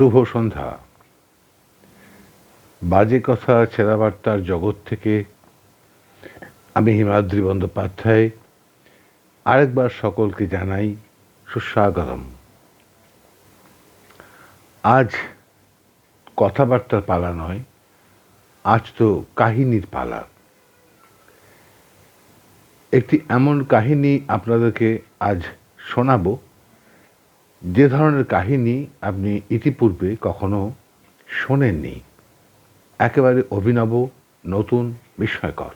শুভ সন্ধ্যা। বাজে কথা ছেঁড়াবার্তার জগৎ থেকে আমি হিমাদ্রি বন্দ্যোপাধ্যায়। আরেকবার সকলকে জানাই সুস্বাগতম। আজ কথাবার্তার পালা নয়, আজ তো কাহিনীর পালা। একটি এমন কাহিনী আপনাদেরকে আজ শোনাবো যে ধরনের কাহিনী আপনি ইতিপূর্বে কখনো শোনেননি, একেবারে অভিনব, নতুন, বিস্ময়কর।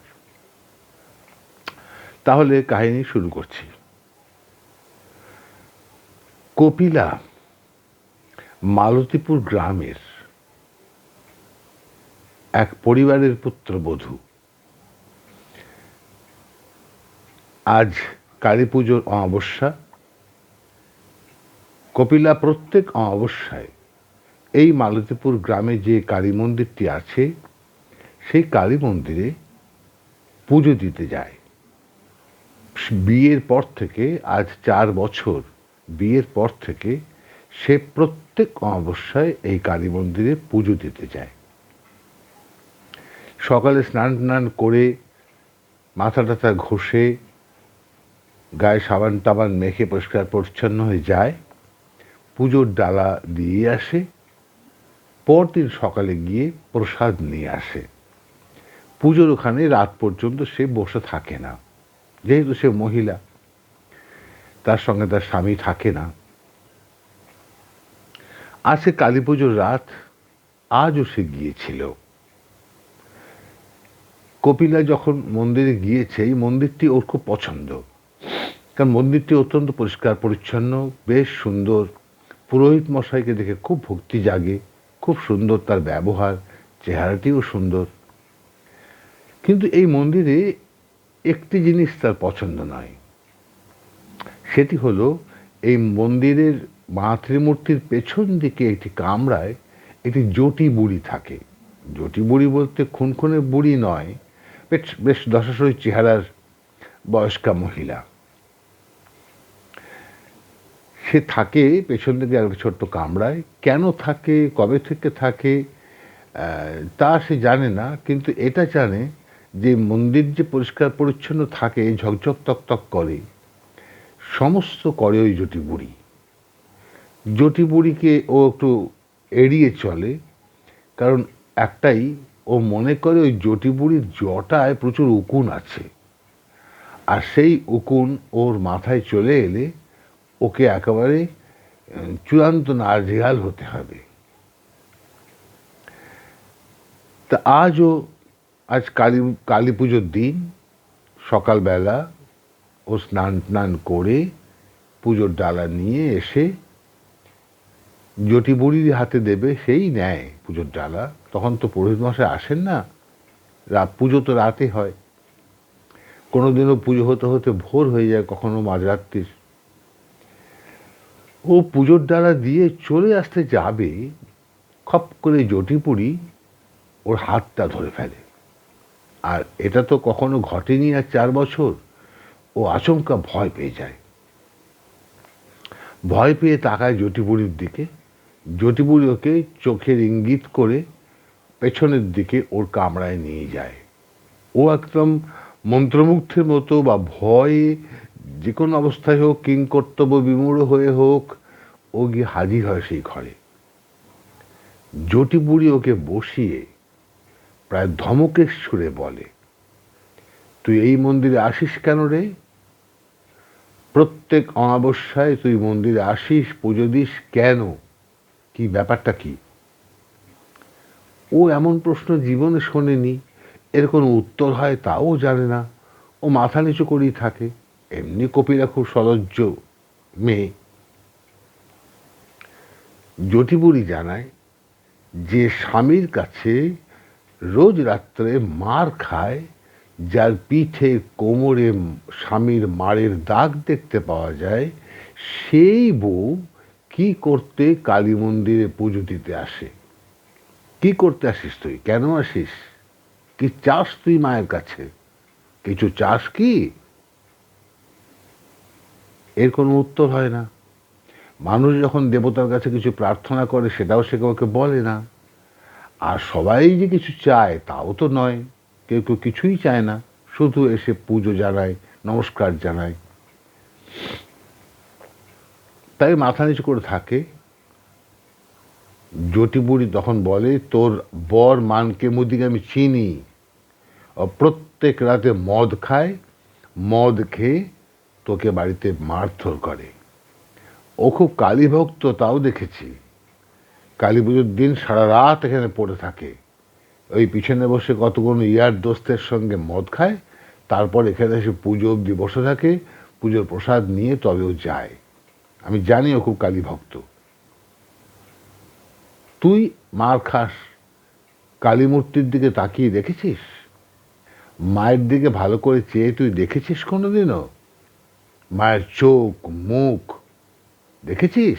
তাহলে কাহিনী শুরু করছি। কপিলা মালতীপুর গ্রামের এক পরিবারের পুত্রবধূ। আজ কালী পুজোর অমাবস্যা। কপিলা প্রত্যেক অমাবস্যায় এই মালতীপুর গ্রামে যে কালী মন্দিরটি আছে, সেই কালী মন্দিরে পুজো দিতে যায়। বিয়ের পর থেকে, আজ চার বছর বিয়ের পর থেকে সে প্রত্যেক অমাবস্যায় এই কালী মন্দিরে পুজো দিতে যায়। সকালে স্নান টান করে মাথা টাথা ঘষে গায়ে সাবান টাবান মেখে পরিষ্কার পরিচ্ছন্ন হয়ে যায়। পুজোর ডালা দিয়ে আসে, পরদিন সকালে গিয়ে প্রসাদ নিয়ে আসে। পুজোর ওখানে রাত পর্যন্ত সে বসে থাকে না, যেহেতু সে মহিলা, তার সঙ্গে তার স্বামী থাকে না। আজকে কালী পুজোর রাত আজও সে গিয়েছিল। কপিলা যখন মন্দিরে গিয়েছে, এই মন্দিরটি ওর খুব পছন্দ। কারণ মন্দিরটি অত্যন্ত পরিষ্কার, পরিচ্ছন্ন, বেশ সুন্দর। পুরোহিত মশাইকে দেখে খুব ভক্তি জাগে, খুব সুন্দর তার ব্যবহার, চেহারাটিও সুন্দর। কিন্তু এই মন্দিরে একটি জিনিস তার পছন্দ নয়। সেটি হলো এই মন্দিরের মাতৃমূর্তির পেছন দিকে একটি কামরায় একটি জটি বুড়ি থাকে। জটি বুড়ি বলতে খুনখুনে বুড়ি নয়, বেশ বেশ দশাশয় চেহারার বয়স্কা মহিলা। সে থাকে, পেছন দিকে একটা ছোট্ট কামড়ায় কেন থাকে? কবে থেকে থাকে? তা সে জানে না, কিন্তু এটা জানে যে মন্দির যে পরিষ্কার পরিচ্ছন্ন থাকে, ঝকঝক তক করে, সমস্ত করে ওই জটি বুড়ি জটি বুড়িকে ও একটু এড়িয়ে চলে, কারণ একটাই, ও মনে করে ওই জটি বুড়ির জটায় প্রচুর উকুন আছে। আর সেই উকুন ওর মাথায় চলে এলে ওকে একেবারে চূড়ান্ত নাজেহাল হতে হবে। তা আজও, আজ কালী কালী পুজোর দিন, সকালবেলা ও স্নান টান করে পুজোর ডালা নিয়ে এসে জটি বুড়ির হাতে দেবে সেই নেয় পুজোর ডালা। তখন তো পুরোহিত মশাই আসেন না। রাত, পুজো তো রাতে হয়। কোনো দিনও পুজো হতে হতে ভোর হয়ে যায়, কখনো মাঝরাত্রির ও পুজোর ডালা দিয়ে চলে আসতে যাবে, খপ করে জটিপুরি ওর হাতটা ধরে ফেলে। আর এটা তো কখনো ঘটেনি আর চার বছর। ও আচমকা ভয় পেয়ে যায়। ভয় পেয়ে তাকায় জটিপুরির দিকে। জটিপুরি ওকে চোখের ইঙ্গিত করে পেছনের দিকে ওর কামড়ায় নিয়ে যায়। ও একদম মন্ত্রমুগ্ধের মতো বা ভয়ে যে কোনো অবস্থায় হোক, কিং কর্তব্য বিমূঢ় হয়ে হোক, ও গিয়ে হাজির হয় সেই ঘরে। জটি বুড়ি ওকে বসিয়ে প্রায় ধমকের সুরে বলে, তুই এই মন্দিরে আসিস কেন রে? প্রত্যেক অমাবস্যায় তুই মন্দিরে আসিস, পুজো দিস কেন? কি ব্যাপারটা কি? ও এমন প্রশ্ন জীবনে শোনেনি। এর কোনো উত্তর হয় তাও জানে না। ও মাথা নিচু করেই থাকে। এমনি কপিরা খুব সলজ্জ মেয়ে। জটিবুড়ি জানায়, যে স্বামীর কাছে রোজ রাত্রে মার খায়, যার পিঠে কোমরে স্বামীর মারের দাগ দেখতে পাওয়া যায়, সেই বউ কি করতে কালী মন্দিরে পুজো দিতে আসে? কি করতে আসিস তুই? কেন আসিস? কি চাস তুই মায়ের কাছে? কিছু চাস কি? এর কোনো উত্তর হয় না। মানুষ যখন দেবতার কাছে কিছু প্রার্থনা করে, সেটাও সে কাউকে বলে না। আর সবাই যে কিছু চায়, তাও তো নয়। কেউ কেউ কিছুই চায় না। শুধু এসে পুজো জানায়, নমস্কার জানায়। তাই মাথা নিচু করে থাকে। জটিবুড়ি তখন বলে, তোর বর মানকে মুদিকে আমি চিনি। প্রত্যেক রাতে মদ খায়, মদ খেয়ে তোকে বাড়িতে মারধর করে। ও খুব কালীভক্ত, তাও দেখেছি। কালী পুজোর দিন সারা রাত এখানে পড়ে থাকে। ওই পিছনে বসে কতগুলো ইয়ার দোস্তের সঙ্গে মদ খায়, তারপর এখানে এসে পুজো অবধি বসে থাকে, পুজোর প্রসাদ নিয়ে তবেও যায়। আমি জানি ও খুব কালীভক্ত। তুই মার খাস। কালী মূর্তির দিকে তাকিয়ে দেখেছিস? মায়ের দিকে ভালো করে চেয়ে তুই দেখেছিস কোনোদিনও? মায়ের চোখ, মুখ, দেখেছিস?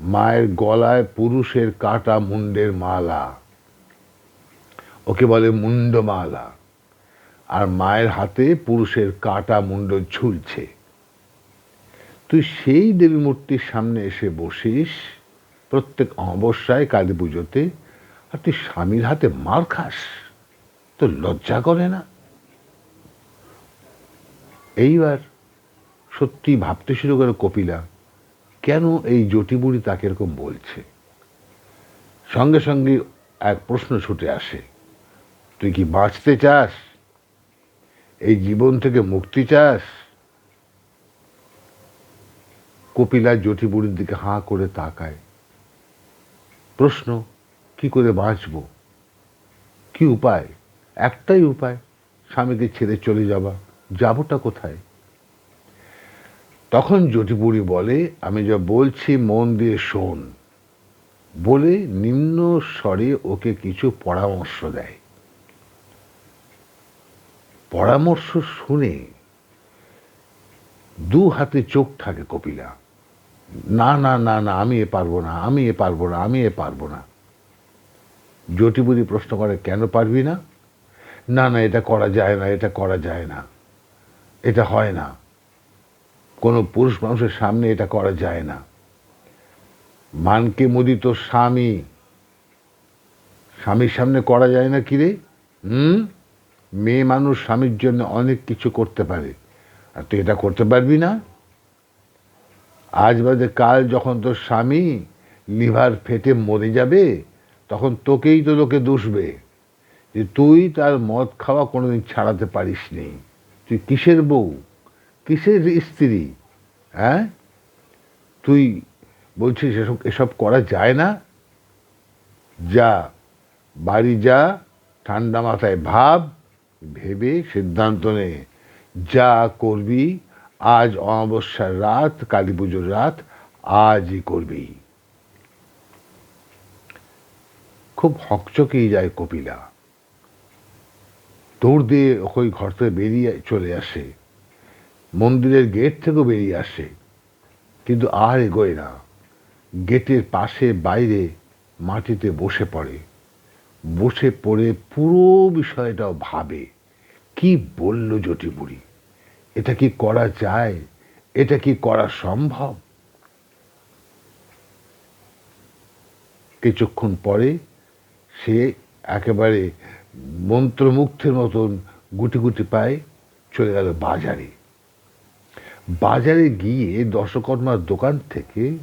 মায়ের গলায় পুরুষের কাটা মুন্ডের মালা। ওকে বলে মুন্ডমালা আর মায়ের হাতে পুরুষের কাটা মুন্ড ঝুলছে। তুই সেই দেবী মূর্তির সামনে এসে বসিস, প্রত্যেক অমাবস্যায়, কালী পুজোতে, আর তুই স্বামীর হাতে মার খাস। তো লজ্জা করে না? এইবার সত্যি ভাবতে শুরু করে কপিলা, কেন এই জটিবুড়ি তাকে এরকম বলছে? সঙ্গে সঙ্গে এক প্রশ্ন ছুটে আসে, তুই কি বাঁচতে চাস? এই জীবন থেকে মুক্তি চাস? কপিলা জটিবুড়ির দিকে হাঁ করে তাকায়। প্রশ্ন, কি করে বাঁচব? কি উপায়? একটাই উপায়, স্বামীকে ছেড়ে চলে যাবা যাবোটা কোথায়? তখন জটিপুরি বলে, আমি যা বলছি মন দিয়ে শোন। বলে নিম্ন স্বরে ওকে কিছু পরামর্শ দেয়। পরামর্শ শুনে দু হাতে চোখ থাকে কপিলা। না না না না, আমি এ পারব না, আমি এ পারব না, আমি এ পারব না। জটিপুরি প্রশ্ন করে, কেন পারবি না? না না, এটা করা যায় না, এটা করা যায় না, এটা হয় না। কোনো পুরুষ মানুষের সামনে এটা করা যায় না। মানকে মুদিত স্বামী। স্বামীর সামনে করা যায় না কিরে? হুম? মেয়ে মানুষ স্বামীর জন্য অনেক কিছু করতে পারে। আর তুই এটা করতে পারবি না? আজ বাদে কাল যখন তোর স্বামী লিভার ফেটে মরে যাবে, তখন তোকেই তো লোকে দুষবে যে তুই তার মদ খাওয়া কোনোদিন ছাড়াতে পারিস নি তুই কিসের বউ? কিসের স্ত্রী? হ্যাঁ? তুই বলছিস এসব এসব করা যায় না? যা, বাড়ি যা, ঠান্ডা মাথায় ভাব, ভেবে সিদ্ধান্ত নে। যা করবি, আজ অমাবস্যার রাত, কালী পুজোর রাত, আজই করবি। খুব হকচকেই যায় কপিলা। দৌড় দিয়ে ওই ঘর থেকে বেরিয়ে চলে আসে। মন্দিরের গেট থেকেও বেরিয়ে আসে। কিন্তু আর এগোয় না। গেটের পাশে বাইরে মাটিতে বসে পড়ে। বসে পড়ে পুরো বিষয়টাও ভাবে। কি বলল জটিবুড়ি? এটা কি করা যায়? এটা কি করা সম্ভব? কিছুক্ষণ পরে সে একেবারে মন্ত্রমুগ্ধের মতন গুটি গুটি পায়ে চলে গেল বাজারে। বাজারে গিয়ে দশকর্মার দোকান থেকে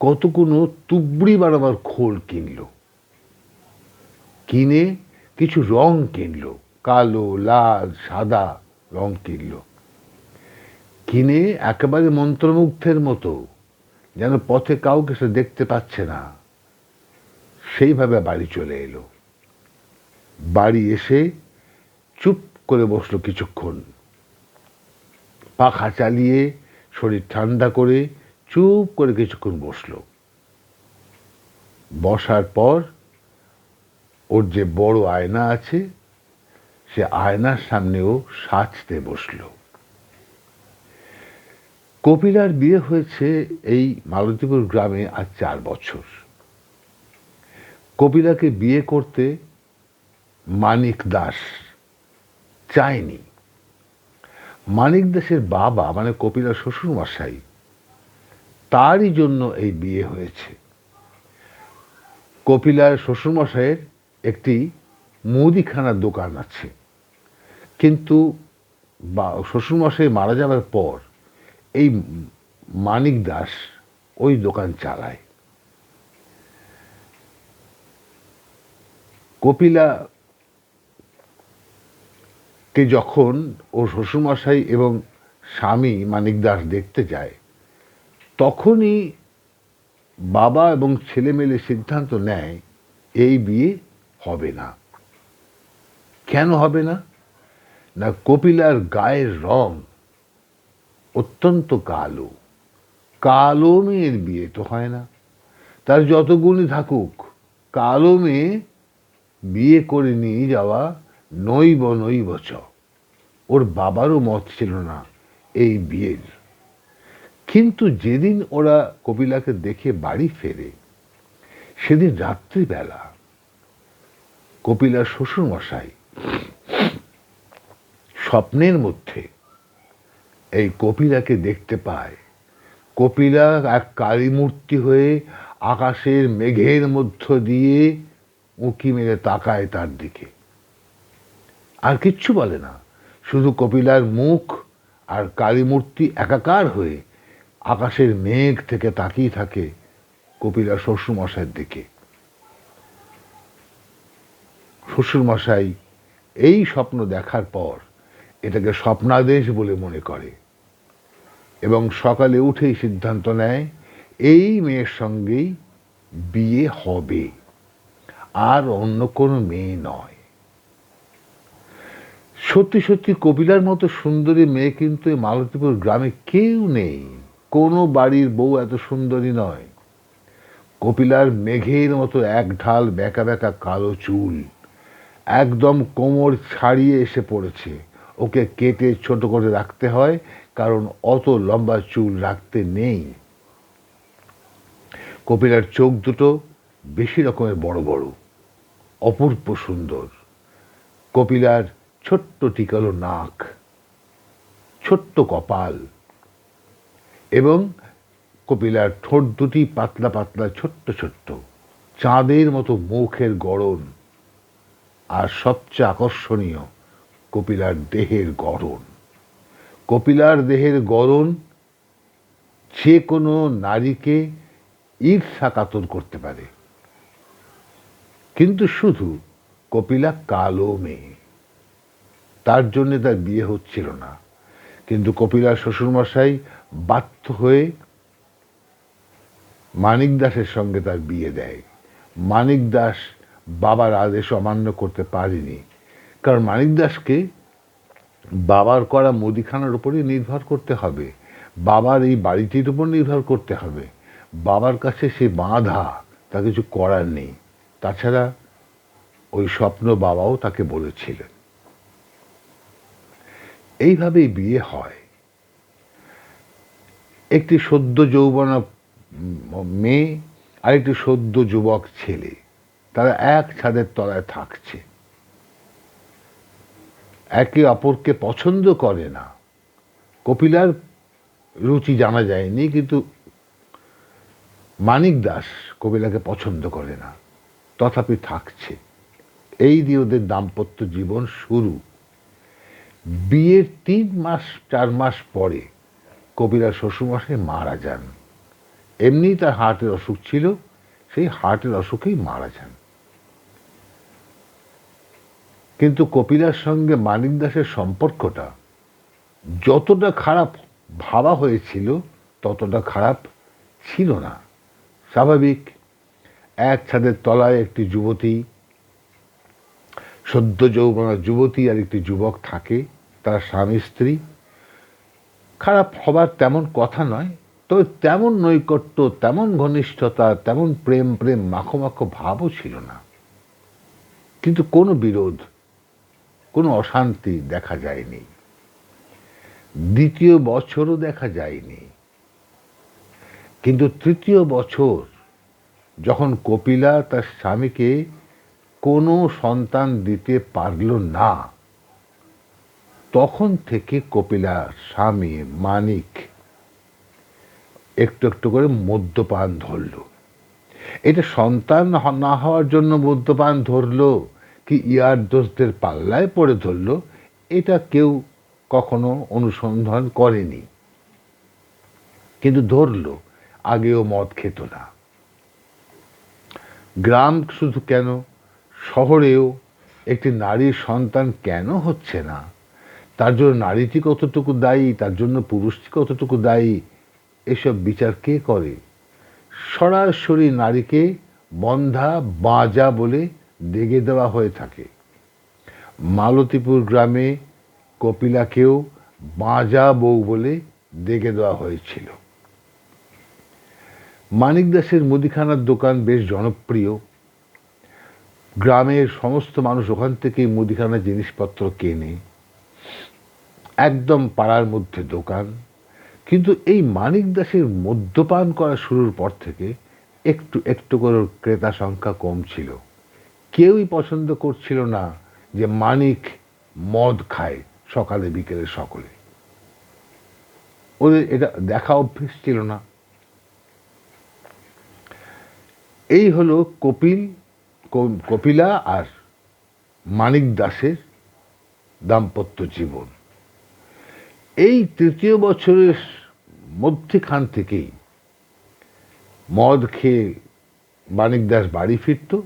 কতগুলো তুবড়ি বানাবার খোল কিনল। কিনে কিছু রং কিনল, কালো, লাল, সাদা রং কিনল। কিনে একেবারে মন্ত্রমুগ্ধের মতো, যেন পথে কাউকে সে দেখতে পাচ্ছে না। সেইভাবে বাড়ি চলে এলো। বাড়ি এসে চুপ করে বসল কিছুক্ষণ। পাখা চালিয়ে, শরীর ঠান্ডা করে চুপ করে কিছুক্ষণ বসল। বসার পর ওর যে বড় আয়না আছে, সে আয়নার সামনেও সাজতে বসল। কপিলার বিয়ে হয়েছে এই মালতীপুর গ্রামে আজ চার বছর। কপিলাকে বিয়ে করতে মানিক দাস চায়নি। মানিক দাসের বাবা মানে কপিলার শ্বশুর মশাই তারই জন্য এই বিয়ে হয়েছে। কপিলার শ্বশুরমশাইয়ের একটি মুদিখানার দোকান আছে। কিন্তু বা, শ্বশুরমশাই মারা যাওয়ার পর এই মানিক দাস ওই দোকান চালায়। কপিলা কে যখন ও শ্বশুরমশাই এবং স্বামী মানিক দাস দেখতে যায়, তখনই বাবা এবং ছেলে মেলে সিদ্ধান্ত নেয়, এই বিয়ে হবে না। কেন হবে না? না কপিলার গায়ের রং অত্যন্ত কালো। কালো মেয়ের বিয়ে তো হয় না। তার যত গুণই থাকুক, কালো মেয়ে বিয়ে করে নিয়ে যাওয়া নৈব নৈব চ। ওর বাবারও মত ছিল না এই বিয়ের। কিন্তু যেদিন ওরা কপিলাকে দেখে বাড়ি ফেরে, সেদিন রাত্রিবেলা কপিলার শ্বশুরমশাই স্বপ্নের মধ্যে এই কপিলাকে দেখতে পায়। কপিলা এক কালী মূর্তি হয়ে আকাশের মেঘের মধ্য দিয়ে উঁকি মেরে তাকায় তার দিকে। আর কিচ্ছু বলে না। শুধু কপিলার মুখ আর কালী মূর্তি একাকার হয়ে আকাশের মেঘ থেকে তাকিয়ে থাকে কপিলার শ্বশুরমশাইয়ের দিকে। শ্বশুরমশাই এই স্বপ্ন দেখার পর এটাকে স্বপ্নাদেশ বলে মনে করে এবং সকালে উঠেই সিদ্ধান্ত নেয়, এই মেয়ের সঙ্গেই বিয়ে হবে। আর অন্য কোনো মেয়ে নয়। সত্যি সত্যি কপিলার মতো সুন্দরী মেয়ে কিন্তু এই মালতীপুর গ্রামে কেউ নেই। কোনো বাড়ির বউ এত সুন্দরী নয়। কপিলার মেঘের মতো এক ঢাল বেঁকা বেঁকা কালো চুল, একদম কোমর ছাড়িয়ে এসে পড়েছে। ওকে কেটে ছোট করে রাখতে হয়, কারণ অত লম্বা চুল রাখতে নেই। কপিলার চোখ দুটো বেশি রকমের বড় বড়, অপূর্ব সুন্দর। কপিলার ছোট্ট টিকালো নাক, ছোট্ট কপাল এবং কপিলার ঠোঁট দুটি পাতলা পাতলা, ছোট্ট ছোট্ট চাঁদের মতো মুখের গড়ন আর সবচেয়ে আকর্ষণীয় কপিলার দেহের গড়ন। কপিলার দেহের গড়ন যে কোনো নারীকে ঈর্ষা কাতর করতে পারে। কিন্তু শুধু কপিলা কালো মেয়ে। তার জন্যে তার বিয়ে হচ্ছিল না। কিন্তু কপিলার শ্বশুরমশাই বাধ্য হয়ে মানিক দাসের সঙ্গে তার বিয়ে দেয়। মানিক দাস বাবার আদেশ অমান্য করতে পারেনি। কারণ মানিক দাসকে বাবার করা মুদিখানার উপরই নির্ভর করতে হবে। বাবার এই বাড়িটির উপর নির্ভর করতে হবে। বাবার কাছে সে বাঁধা, তা কিছু করার নেই। তাছাড়া ওই স্বপ্ন বাবাও তাকে বলেছিলেন। এইভাবেই বিয়ে হয়। একটি সদ্য যৌবনা মেয়ে আর একটি সদ্য যুবক ছেলে, তারা এক ছাদের তলায় থাকছে। একে অপরকে পছন্দ করে না। কপিলার রুচি জানা যায়নি, কিন্তু মানিক দাস কপিলাকে পছন্দ করে না। তথাপি থাকছে। এই দিয়ে ওদের দাম্পত্য জীবন শুরু। বিয়ের তিন মাস, চার মাস পরে কপিলার শ্বশুরমশাই মারা যান। এমনি তার হার্টের অসুখ ছিল, সেই হার্টের অসুখেই মারা যান। কিন্তু কপিলার সঙ্গে মানিক দাসের সম্পর্কটা যতটা খারাপ ভাবা হয়েছিল, ততটা খারাপ ছিল না। স্বাভাবিক, এক ছাদের তলায় একটি যুবতী সদ্য যৌবনা যুবতী আর একটি যুবক থাকে, তারা স্বামী, স্ত্রী। খারাপ হবার তেমন কথা নয়, তবে তেমন নৈকট্য, তেমন ঘনিষ্ঠতা, তেমন প্রেম প্রেম, মাখো মাখো ভাবও ছিল না। কিন্তু কোনো বিরোধ, কোনো অশান্তি দেখা যায়নি। দ্বিতীয় বছরও দেখা যায়নি। কিন্তু তৃতীয় বছর, যখন কপিলা তার স্বামীকে কোনো সন্তান দিতে পারল না। তখন থেকে কপিলা, স্বামী, মানিক একটু একটু করে মদ্যপান ধরলো। এটা সন্তান না হওয়ার জন্য মদ্যপান ধরলো কি ইয়ার দোষদের পাল্লায় পড়ে ধরলো, এটা কেউ কখনো অনুসন্ধান করেনি। কিন্তু ধরলো, আগেও মদ খেত না। গ্রাম শুধু কেন শহরেও একটি নারীর সন্তান কেন হচ্ছে না? তার জন্য নারীটি কতটুকু দায়ী, তার জন্য পুরুষটি কতটুকু দায়ী, এসব বিচার কে করে? সরাসরি নারীকে বন্ধা, বাজা বলে দেগে দেওয়া হয়ে থাকে। মালতীপুর গ্রামে কপিলাকেও বাজা বউ বলে দেগে দেওয়া হয়েছিল। মানিক দাসের মুদিখানার দোকান বেশ জনপ্রিয়। গ্রামের সমস্ত মানুষ ওখান থেকেই মুদিখানার জিনিসপত্র কেনে। একদম পাড়ার মধ্যে দোকান। কিন্তু এই মানিক দাসের মদ্যপান করা শুরুর পর থেকে একটু একটু করে ক্রেতা সংখ্যা কম ছিল। কেউই পছন্দ করছিল না যে মানিক মদ খায় সকালে, বিকেলে, সকলে। ওদের এটা দেখা অভ্যেস ছিল না। এই হলো কপিল কপিলা আর মানিক দাসের দাম্পত্য জীবন। এই তৃতীয় বছরের মধ্যেখান থেকেই মদ খেয়ে মানিক দাস বাড়ি ফিরত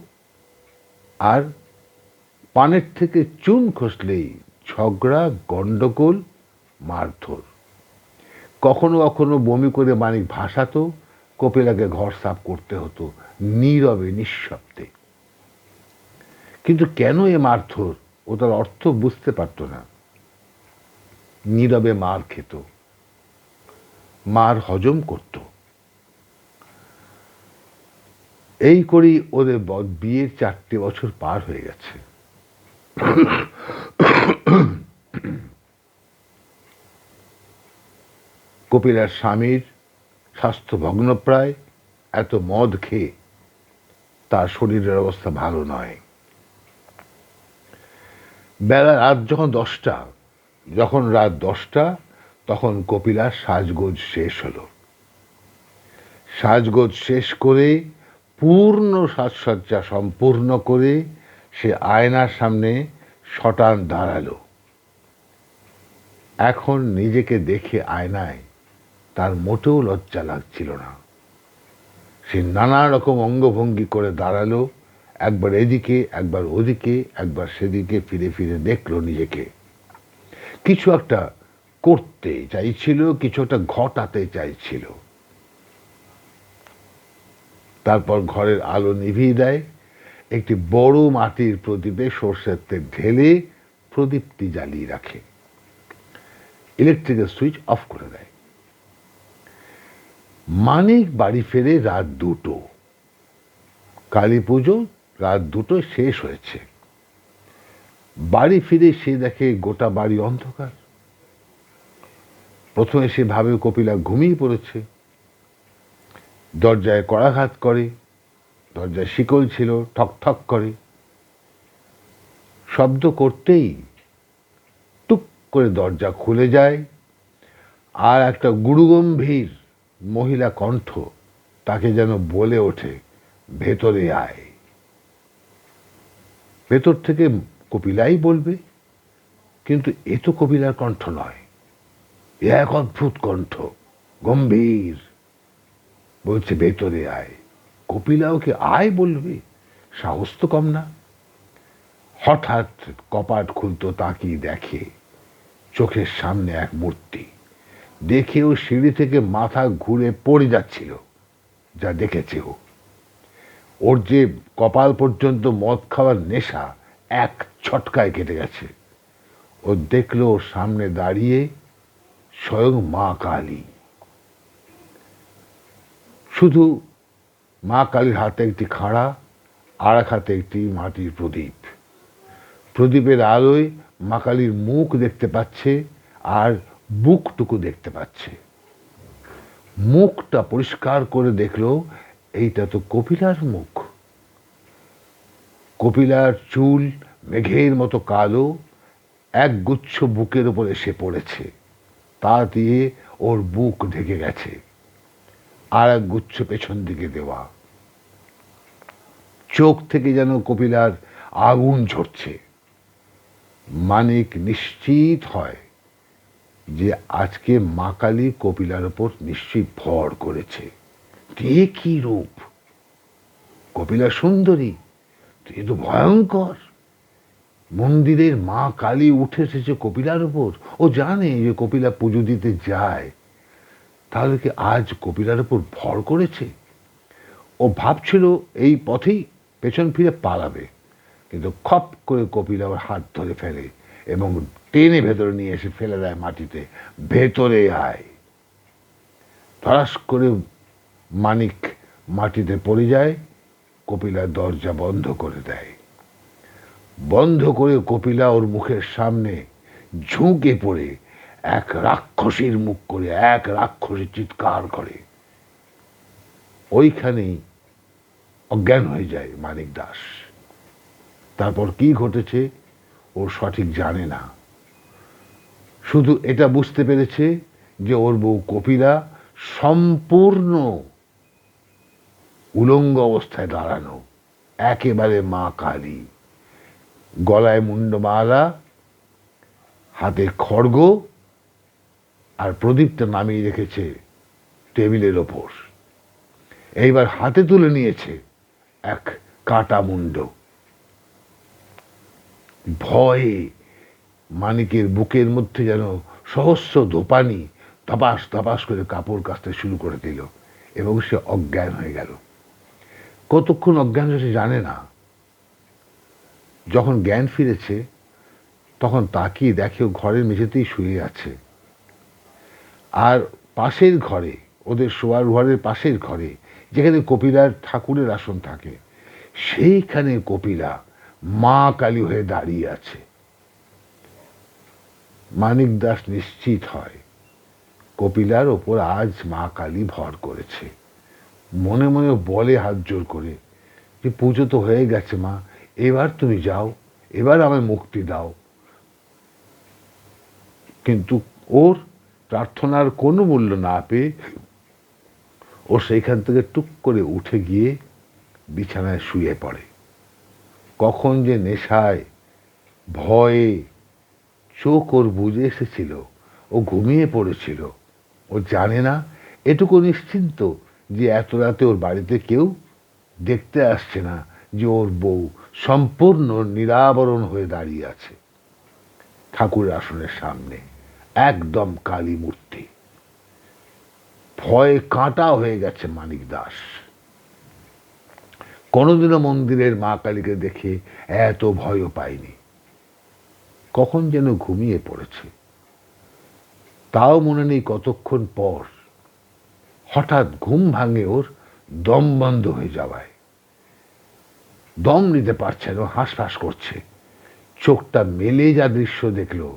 আর পানের থেকে চুন খসলেই ঝগড়া, গণ্ডগোল, মারধর। কখনো কখনো বমি করে মানিক ভাসাতো, কপিলাকে ঘর সাফ করতে হতো নীরবে, নিঃশব্দে। কিন্তু কেন এ মারধর? ও তার অর্থ বুঝতে পারত না। নীরবে মার খেত। মার হজম করত। এই করেই ওদের বিয়ের চারটে বছর পার হয়ে গেছে। কপিলার স্বামীর স্বাস্থ্য ভগ্নপ্রায় এত মদ খেয়ে তার শরীরের অবস্থা ভালো নয়। বেলা রাত যখন দশটা, যখন রাত দশটা, তখন কপিলার সাজগোজ শেষ হলো। সাজগোজ শেষ করে, পূর্ণ সাজসজ্জা সম্পূর্ণ করে, সে আয়নার সামনে শটান দাঁড়াল। এখন নিজেকে দেখে আয়নায় তার মোটেও লজ্জা লাগছিল না। সে নানা রকম অঙ্গভঙ্গি করে দাঁড়াল। একবার এদিকে, একবার ওদিকে, একবার সেদিকে ফিরে ফিরে দেখল নিজেকে। কিছু একটা করতে চাইছিল, কিছু একটা ঘটাতে চাইছিল। তারপর ঘরের আলো নিভিয়ে দেয়, একটি বড় মাটির প্রদীপে সর্ষের তেল ঢেলে প্রদীপটি জ্বালিয়ে রাখে। ইলেকট্রিকের সুইচ অফ করে দেয়। মানিক বাড়ি ফেরে রাত দুটো। কালী পুজো রাত দুটো শেষ হয়েছে। বাড়ি ফিরে সে দেখে গোটা বাড়ি অন্ধকার। প্রথমে সে ভাবে কপিলা ঘুমিয়ে পড়েছে। দরজায় কড়াঘাত করে, দরজায় শিকল ছিল, ঠক ঠক করে। শব্দ করতেই টুক করে দরজা খুলে যায় আর একটা গুরুগম্ভীর মহিলা কণ্ঠ তাকে যেন বলে ওঠে, ভেতরে আয়। ভেতর থেকে কপিলাই বলবে, কিন্তু এ তো কপিলার কণ্ঠ নয়। এ এক অদ্ভুত কণ্ঠ, গম্ভীর। বলছে, ভেতরে আয়। কপিলা ওকে আয় বলবে? সাহস তো কম না। হঠাৎ কপাট খুলতো তাকিয়ে দেখে চোখের সামনে এক মূর্তি। দেখেও সিঁড়ি থেকে মাথা ঘুরে পড়ে যাচ্ছিল, যা দেখেছে ও। ওর যে কপাল পর্যন্ত মদ খাওয়ার নেশা এক ছটকায় কেটে গেছে। ও দেখল ওর সামনে দাঁড়িয়ে স্বয়ং মা কালী। শুধু মা কালীর হাতে একটি খাড়া, আর এক হাতে একটি মাটির প্রদীপ। প্রদীপের আলোয় মা কালীর মুখ দেখতে পাচ্ছে, আর বুকটুকু দেখতে পাচ্ছে। মুখটা পরিষ্কার করে দেখল এইটা তো কপিলার মুখ। কপিলার চুল মেঘের মতো কালো এক গুচ্ছ বুকের উপর এসে পড়েছে। তা দিয়ে ওর বুক ঢেকে গেছে। আর এক গুচ্ছ পেছন দিকে দেওয়া। চোখ থেকে যেন কপিলার আগুন ঝরছে। মানিক নিশ্চিত হয় যে আজকে মা কালী কপিলার ওপর নিশ্চয়ই ভর করেছে। কে কি রূপ? কপিলা সুন্দরী এ তো ভয়ঙ্কর। মন্দিরের মা কালী উঠে এসেছে কপিলার উপর। ও জানে যে কপিলা পুজো দিতে যায়। তাহলে কি আজ কপিলার উপর ভর করেছে। ও ভাবছিল এই পথেই পেছন ফিরে পালাবে। কিন্তু খপ করে কপিলা ওর হাত ধরে ফেলে এবং টেনে ভেতরে নিয়ে এসে ফেলে দেয় মাটিতে। ভেতরে আয়। ধরাস করে মানিক মাটিতে পড়ে যায়, কপিলা দরজা বন্ধ করে দেয়। বন্ধ করে কপিলা ওর মুখের সামনে ঝুঁকে পড়ে, এক রাক্ষসীর মুখ করে, এক রাক্ষসী চিৎকার করে। ওইখানেই অজ্ঞান হয়ে যায় মানিক দাস। তারপর কি ঘটেছে ও সঠিক জানে না। শুধু এটা বুঝতে পেরেছে যে ওর বউ কপিলা সম্পূর্ণ উলঙ্গ অবস্থায় দাঁড়ানো। একেবারে মা কালী। গলায় মুন্ডমালা হাতে খড়গ, আর প্রদীপটা নামিয়ে রেখেছে টেবিলের ওপর। এইবার হাতে তুলে নিয়েছে এক কাটা মুন্ড। ভয়ে মানিকের বুকের মধ্যে যেন সহস্র ধোপানি ধপাস ধপাস করে কাপড় কাচতে শুরু করে দিল, এবং সে অজ্ঞান হয়ে গেল। কতক্ষণ অজ্ঞান সে জানে না। যখন জ্ঞান ফিরেছে, তখন তাকিয়ে দেখে ও ঘরের মেঝেতেই শুয়ে আছে। আর পাশের ঘরে, ওদের শোয়ার ঘরের পাশের ঘরে, যেখানে কপিলার ঠাকুরের আসন থাকে, সেইখানে কপিলা মা কালী হয়ে দাঁড়িয়ে আছে। মানিক দাস নিশ্চিত হয়, কপিলার ওপর আজ মা কালী ভর করেছে। মনে মনে বলে হাত জোর করে যে, পুজো তো হয়ে গেছে মা, এবার তুমি যাও, এবার আমায় মুক্তি দাও। কিন্তু ওর প্রার্থনার কোনো মূল্য না পেয়ে ও সেইখান থেকে টুক করে উঠে গিয়ে বিছানায় শুয়ে পড়ে। কখন যে নেশায়, ভয়ে চোখ ওর বুঝে এসেছিল, ও ঘুমিয়ে পড়েছিল। ও জানে না, এটুকু নিশ্চিন্ত যে এত রাতে ওর বাড়িতে কেউ দেখতে আসছে না যে ওর বউ সম্পূর্ণ নিরাবরণ হয়ে দাঁড়িয়ে আছে। ঠাকুর আসনের সামনে, একদম কালী মূর্তি। ভয়ে কাঁটা হয়ে গেছে মানিক দাস। কোনোদিনও মন্দিরের মা কালীকে দেখে এত ভয়ও পায়নি। কখন যেন ঘুমিয়ে পড়েছে। তাও মনে নেই কতক্ষণ পর হঠাৎ ঘুম ভাঙে ওর দম বন্ধ হয়ে যাওয়ায়। দম নিতে পারছে না হাঁসফাঁস করছে। চোখটা মেলে যা দৃশ্য দেখল,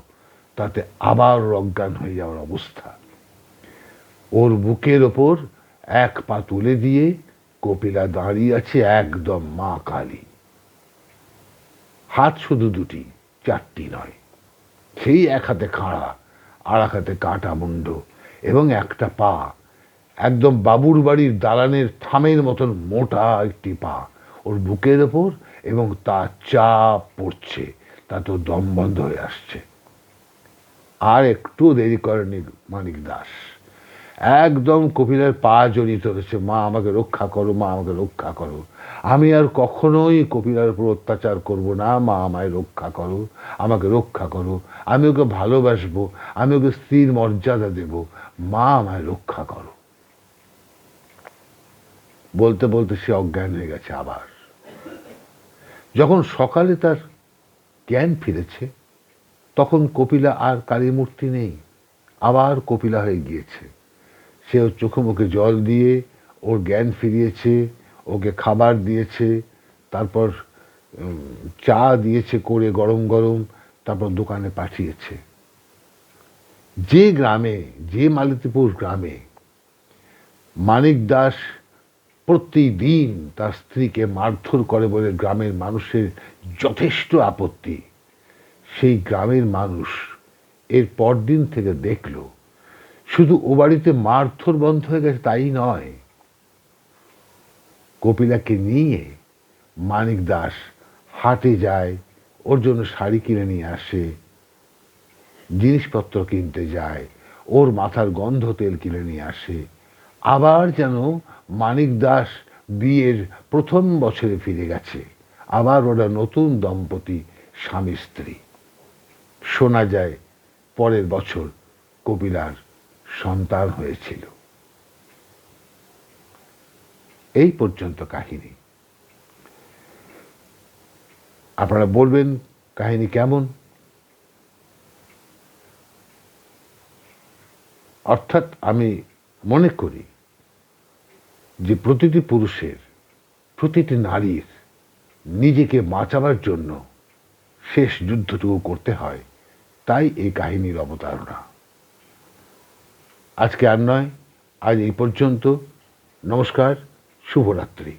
তাতে আবার অজ্ঞান হয়ে যাওয়ার অবস্থা। ওর বুকের ওপর এক পা তুলে দিয়ে কপিলা দাঁড়িয়ে আছে একদম মা কালী। হাত শুধু দুটি, চারটি নয়। সেই এক হাতে খাড়া, আর এক হাতে কাটা মুন্ড এবং একটা পা একদম বাবুর বাড়ির দালানের থামের মতন মোটা একটি পা। ওর বুকের ওপর এবং তা চাপ পড়ছে, তা তো দম বন্ধ হয়ে আসছে। আর একটু দেরি করেনি মানিক দাস। একদম কপিলের পা জড়িত ধরেছে, মা, আমাকে রক্ষা করো, মা, আমাকে রক্ষা করো। আমি আর কখনোই কপিলার উপর অত্যাচার করব না, মা, আমায় রক্ষা করো, আমাকে রক্ষা করো। আমি ওকে ভালোবাসবো, আমি ওকে স্ত্রীর মর্যাদা দেব। মা, আমায় রক্ষা করো। বলতে বলতে সে অজ্ঞান হয়ে গেছে আবার। যখন সকালে তার জ্ঞান ফিরেছে, তখন কপিলা আর কালী মূর্তি নেই, আবার কপিলা হয়ে গিয়েছে। সে ওর চোখে মুখে জল দিয়ে ওর জ্ঞান ফিরিয়েছে, ওকে খাবার দিয়েছে, তারপর চা দিয়েছে করে গরম গরম, তারপর দোকানে পাঠিয়েছে। যে গ্রামে, যে মালতীপুর গ্রামে মানিক দাস প্রতিদিন তার স্ত্রীকে মারধর করে বলে গ্রামের মানুষের যথেষ্ট আপত্তি। সেই গ্রামের মানুষ এর পরদিন থেকে দেখল, শুধু ও বাড়িতে মারধর বন্ধ হয়ে গেছে তাই নয়। কপিলাকে নিয়ে মানিক দাস হাটে যায়, ওর জন্য শাড়ি কিনে নিয়ে আসে, জিনিসপত্র কিনতে যায়, ওর মাথার গন্ধ তেল কিনে নিয়ে আসে, আবার যেন মানিক দাস বিয়ের প্রথম বছরে ফিরে গেছে। আবার ওরা নতুন দম্পতি, স্বামী, স্ত্রী। শোনা যায়, পরের বছর কপিলার সন্তান হয়েছিল। এই পর্যন্ত কাহিনী। আপনারা বলবেন, কাহিনী কেমন? অর্থাৎ আমি মনে করি যে প্রতিটি পুরুষের, প্রতিটি নারীর নিজেকে বাঁচাবার জন্য শেষ যুদ্ধটুকু করতে হয়, তাই এই কাহিনীর অবতারণা। আজকে আর নয়, আজ এই পর্যন্ত। নমস্কার, শুভরাত্রি।